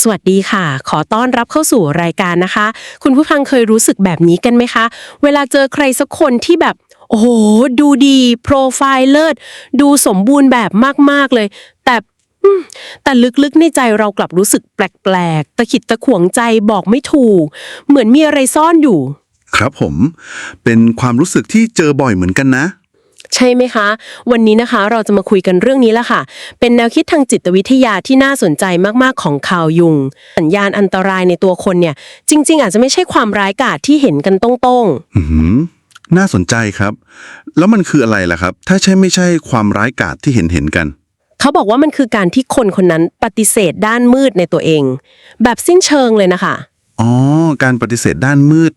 สวัสดีค่ะ ขอต้อนรับเข้าสู่รายการนะคะ คุณผู้ฟังเคยรู้สึกแบบนี้กันไหมคะ เวลาเจอใครสักคนที่แบบ โอ้โห ดูดีโปรไฟล์เลิศ ดูสมบูรณ์แบบมาก ๆ เลย แต่แต่ลึกๆในใจเรากลับรู้สึกแปลกๆ ตะขิดตะขวงใจบอกไม่ถูก เหมือนมีอะไรซ่อนอยู่ ครับผม เป็นความรู้สึกที่เจอบ่อยเหมือนกันนะ ใช่ไหมคะ วันนี้นะคะเราจะมาคุยกันเรื่องนี้ละค่ะ เป็นแนวคิดทางจิตวิทยาที่น่าสนใจมากๆของคาวยุง สัญญาณอันตรายในตัวคนเนี่ย จริง ๆ อาจจะไม่ใช่ความร้ายกาจที่เห็นกันตรงอือหือน่าสนใจครับ แล้วมันคืออะไรล่ะครับ ถ้าใช่ไม่ใช่ความร้ายกาจที่เห็นเห็นๆกันๆเขาบอกว่ามันคือการที่คนคนนั้นปฏิเสธด้านมืดในตัวเอง แบบสิ้นเชิงเลยนะคะ อ๋อ การปฏิเสธด้านมืด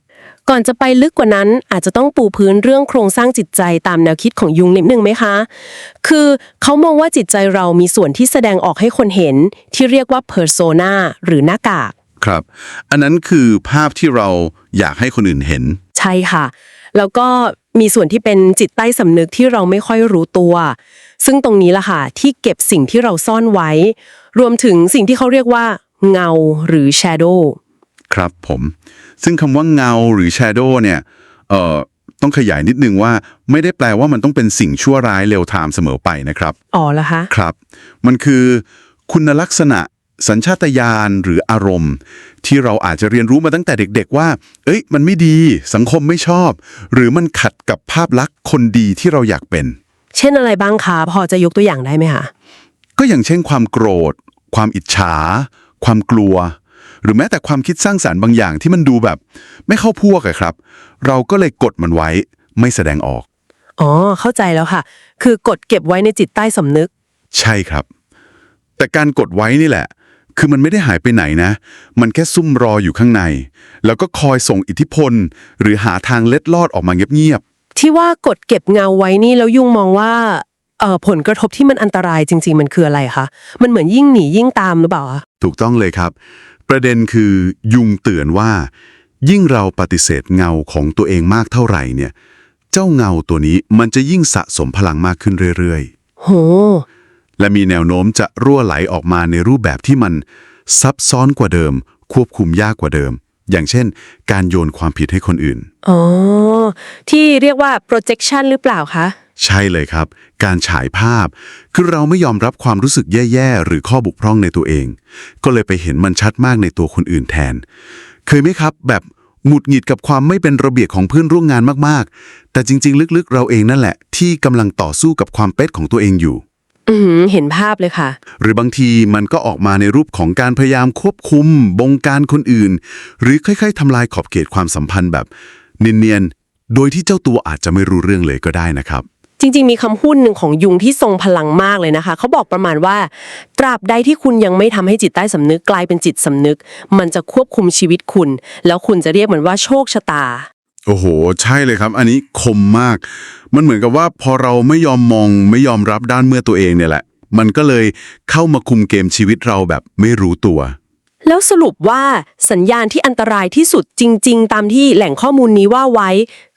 ก่อนจะไปลึกกว่านั้นอาจจะต้องปูพื้นเรื่องโครงสร้างจิตใจตามแนวคิดของยุงนิดนึงไหมคะ คือเขามองว่าจิตใจเรามีส่วนที่แสดงออกให้คนเห็นที่เรียกว่า persona หรือหน้ากาก ครับ อันนั้นคือภาพที่เราอยากให้คนอื่นเห็น ใช่ค่ะ แล้วก็มีส่วนที่เป็นจิตใต้สำนึกที่เราไม่ค่อยรู้ตัว ซึ่งตรงนี้ล่ะค่ะที่เก็บสิ่งที่เราซ่อนไว้ รวมถึงสิ่งที่เขาเรียกว่า เงาหรือ shadow ครับผม ซึ่งคำว่าเงาหรือ shadow เนี่ยเอ่อต้องขยายนิดนึงว่าไม่ได้แปลว่ามันต้องเป็นสิ่งชั่วร้ายเร็วไทม์เสมอไปนะครับ อ๋อเหรอคะ ครับ มันคือคุณลักษณะสัญชาตญาณหรืออารมณ์ ที่เราอาจจะเรียนรู้มาตั้งแต่เด็ก ๆ ว่า เอ้ย มันไม่ดีสังคมไม่ชอบ หรือมันขัดกับภาพลักษณ์คนดีที่เราอยากเป็น เช่นอะไรบ้างคะ พอจะยกตัวอย่างได้ไหมคะ ก็อย่างเช่นความโกรธ ความอิจฉา ความกลัว หรือแม้แต่ความคิดสร้างสารรค์บางอย่างที่มันดูแบบ ไม่เข้าพวกอะครับ เราก็เลยกดมันไว้ไม่แสดงออก อ๋อ เข้าใจแล้วค่ะ คือกดเก็บไว้ในจิตใต้สำนึก ใช่ครับ แต่การกดไว้นี่แหละ คือมันไม่ได้หายไปไหนนะ มันแค่ซุ่มรออยู่ข้างใน แล้วก็คอยส่งอิทธิพล หรือหาทางเล็ดลอดออกมาเงียบที่ว่ากดเก็บเงาไว้นี่แล้วยุงมองว่าเอ่อผลกระทบที่มันอันตรายจริง ๆ มันคืออะไรคะ มันเหมือนยิ่งหนียิ่งตามหรือเปล่าคะ ๆ ถูกต้องเลยครับ ประเด็นคือยุงเตือนว่า ยิ่งเราปฏิเสธเงาของตัวเองมากเท่าไหร่เนี่ย เจ้าเงาตัวนี้มันจะยิ่งสะสมพลังมากขึ้นเรื่อยๆ โห และมีแนวโน้มจะรั่วไหลออกมาในรูปแบบที่มันซับซ้อนกว่าเดิม ควบคุมยากกว่าเดิม อย่างเช่น การโยนความผิดให้คนอื่น อ๋อ ที่เรียกว่า projection หรือเปล่าคะ ใช่เลยครับ การฉายภาพ คือเราไม่ยอมรับความรู้สึกแย่ ๆ หรือข้อบกพร่องในตัวเอง ก็เลยไปเห็นมันชัดมากในตัวคนอื่นแทน เคยไหมครับ แบบหงุดหงิดกับความไม่เป็นระเบียบของเพื่อนร่วมงานมากๆ แต่จริง ๆ ลึกๆ เราเองนั่นแหละ ที่กำลังต่อสู้กับความเป๊ะของตัวเองอยู่ อือหือเห็นภาพเลยค่ะ หรือบางทีมันก็ออกมาในรูปของการพยายามควบคุม บงการคนอื่น หรือค่อยๆทำลายขอบเขตความสัมพันธ์แบบเนียนๆโดยที่เจ้าตัวอาจจะไม่รู้เรื่องเลยก็ได้นะครับ จริงๆ มีคำพูดหนึ่งของยุงที่ทรงพลังมากเลยนะคะ เขาบอกประมาณว่า ตราบใดที่คุณยังไม่ทำให้จิตใต้สำนึกกลายเป็นจิตสำนึก มันจะควบคุมชีวิตคุณ แล้วคุณจะเรียกมันว่าโชคชะตา โอ้โห ใช่เลยครับ อันนี้คมมาก มันเหมือนกับว่าพอเราไม่ยอมมองไม่ยอมรับด้านเมื่อตัวเองเนี่ยแหละ มันก็เลยเข้ามาคุมเกมชีวิตเราแบบไม่รู้ตัว แล้วสรุปว่าสัญญาณที่อันตรายที่สุดจริง ๆ ตามที่แหล่งข้อมูลนี้ว่าไว้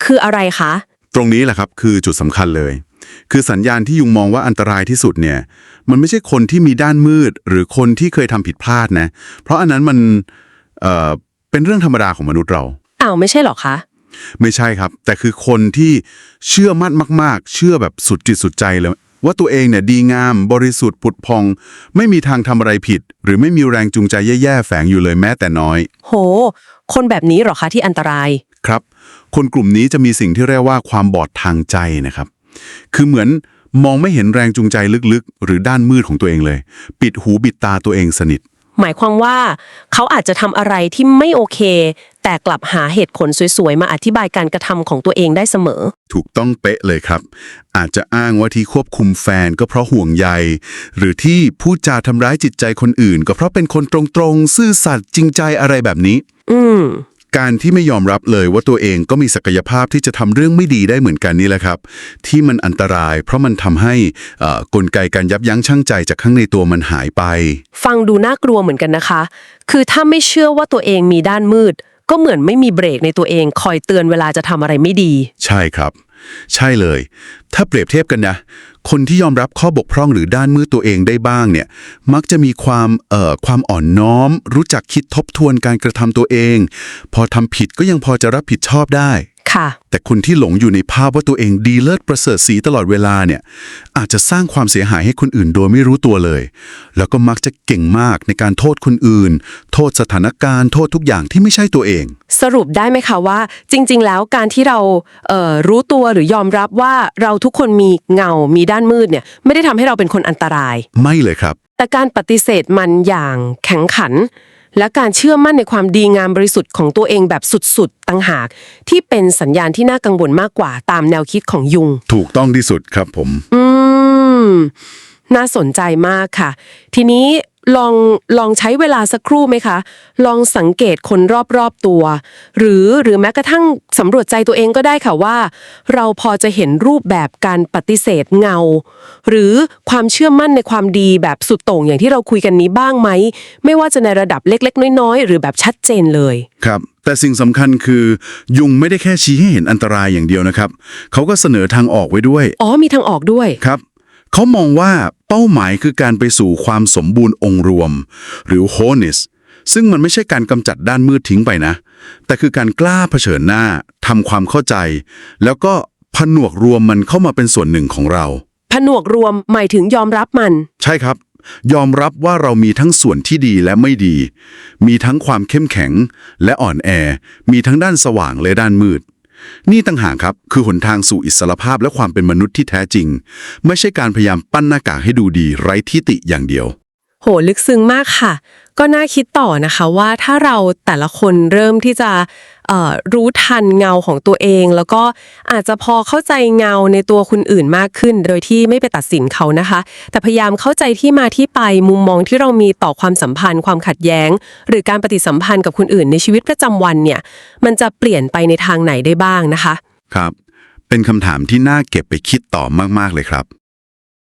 คืออะไรคะ ตรงนี้แหละครับคือจุดสำคัญเลย คือสัญญาณที่ยุงมองว่าอันตรายที่สุดเนี่ย มันไม่ใช่คนที่มีด้านมืด หรือคนที่เคยทำผิดพลาดนะ เพราะอันนั้นมันเอ่อเป็นเรื่องธรรมดาของมนุษย์เราอ้าวไม่ใช่หรอคะไม่ใช่ครับ แต่คือคนที่เชื่อมั่นมาก ๆ เชื่อแบบสุดจิตสุดใจเลยว่าตัวเองเนี่ยดีงาม บริสุทธิ์ผุดพอง ไม่มีทางทำอะไรผิด หรือไม่มีแรงจูงใจแย่ ๆ แฝงอยู่เลยแม้แต่น้อย โห คนแบบนี้เหรอคะที่อันตรายครับ คนกลุ่มนี้จะมีสิ่งที่เรียกว่าความบอดทางใจนะครับ คือเหมือนมองไม่เห็นแรงจูงใจลึกๆ หรือด้านมืดของตัวเองเลย ปิดหูปิดตาตัวเองสนิท หมายความว่าเขาอาจจะทำอะไรที่ไม่โอเค แต่กลับหาเหตุผลสวยๆ มาอธิบายการกระทำของตัวเองได้เสมอ ถูกต้องเป๊ะเลยครับ อาจจะอ้างว่าที่ควบคุมแฟนก็เพราะห่วงใย หรือที่พูดจาทำร้ายจิตใจคนอื่น ก็เพราะเป็นคนตรงๆ ซื่อสัตย์จริงใจอะไรแบบนี้ อืม การที่ไม่ยอมรับเลยว่าตัวเองก็มีศักยภาพที่จะทำเรื่องไม่ดีได้เหมือนกันนี่แหละครับ ที่มันอันตราย เพราะมันทำให้เอ่อกลไกการยับยั้งชั่งใจจากข้างในตัวมันหายไป ฟังดูน่ากลัวเหมือนกันนะคะ คือถ้าไม่เชื่อว่าตัวเองมีด้านมืด ก็เหมือนไม่มีเบรกในตัวเองคอยเตือนเวลาจะทำอะไรไม่ดี ใช่ครับ ใช่เลย ถ้าเปรียบเทียบกันนะ คนที่ยอมรับข้อบกพร่องหรือด้านมืดตัวเองได้บ้างเนี่ย มักจะมีความเอ่อความอ่อนน้อม รู้จักคิดทบทวนการกระทำตัวเอง พอทำผิดก็ยังพอจะรับผิดชอบได้ ค่ะแต่คนที่หลงอยู่ในภาพว่าตัวเองดีเลิศประเสริฐสีตลอดเวลาเนี่ยอาจจะสร้างความเสียหายให้คนอื่นโดยไม่รู้ตัวเลย แล้วก็มักจะเก่งมากในการโทษคนอื่น โทษสถานการณ์โทษทุกอย่างที่ไม่ใช่ตัวเอง สรุปได้ไหมคะว่า จริง ๆ แล้วการที่เราเอ่อรู้ตัวหรือยอมรับว่าเราทุกคนมีเงา มีด้านมืดเนี่ยไม่ได้ทำให้เราเป็นคนอันตราย ไม่เลยครับ แต่การปฏิเสธมันอย่างแข็งขัน และการเชื่อมั่นในความดีงามบริสุทธิ์ของตัวเองแบบสุดๆตั้งหาก ที่เป็นสัญญาณที่น่ากังวลมากกว่าตามแนวคิดของยุง ถูกต้องที่สุดครับผม อืม น่าสนใจมากค่ะ ทีนี้ ลองลองใช้เวลาสักครู่ไหมคะ ลองสังเกตคนรอบๆตัว หรือหรือแม้กระทั่งสำรวจใจตัวเองก็ได้ค่ะว่า เราพอจะเห็นรูปแบบการปฏิเสธเงา หรือความเชื่อมั่นในความดีแบบสุดโต่งอย่างที่เราคุยกันนี้บ้างไหม ไม่ว่าจะในระดับเล็ก ๆ น้อยๆ หรือแบบชัดเจนเลยครับแต่สิ่งสำคัญคือ ยุงไม่ได้แค่ชี้ให้เห็นอันตรายอย่างเดียวนะครับ เขาก็เสนอทางออกไว้ด้วย อ๋อมีทางออกด้วย ครับ เขามองว่าเป้าหมายคือการไปสู่ความสมบูรณ์องค์รวม หรือ wholeness ซึ่งมันไม่ใช่การกำจัดด้านมืดทิ้งไปนะ แต่คือการกล้าเผชิญหน้าทำความเข้าใจ แล้วก็ผนวกรวมมันเข้ามาเป็นส่วนหนึ่งของเราผนวกรวมหมายถึงยอมรับมัน ใช่ครับ ยอมรับว่าเรามีทั้งส่วนที่ดีและไม่ดี มีทั้งความเข้มแข็งและอ่อนแอ มีทั้งด้านสว่างและด้านมืด นี่ต่างหากครับคือหนทางสู่อิสรภาพและความเป็นมนุษย์ที่แท้จริง ไม่ใช่การพยายามปั้นหน้ากากให้ดูดีไร้ที่ติอย่างเดียว โหลึกซึ้งมากค่ะ ก็น่าคิดต่อนะคะว่าถ้าเราแต่ละคนเริ่มที่จะ รู้ทันเงาของตัวเอง แล้วก็อาจจะพอเข้าใจเงาในตัวคนอื่นมากขึ้น โดยที่ไม่ไปตัดสินเขานะคะ แต่พยายามเข้าใจที่มาที่ไปมุมมองที่เรามีต่อความสัมพันธ์ ความขัดแย้ง หรือการปฏิสัมพันธ์กับคนอื่นในชีวิตประจำวันเนี่ยมันจะเปลี่ยนไปในทางไหนได้บ้างนะคะ ครับ เป็นคำถามที่น่าเก็บไปคิดต่อมากๆเลยครับ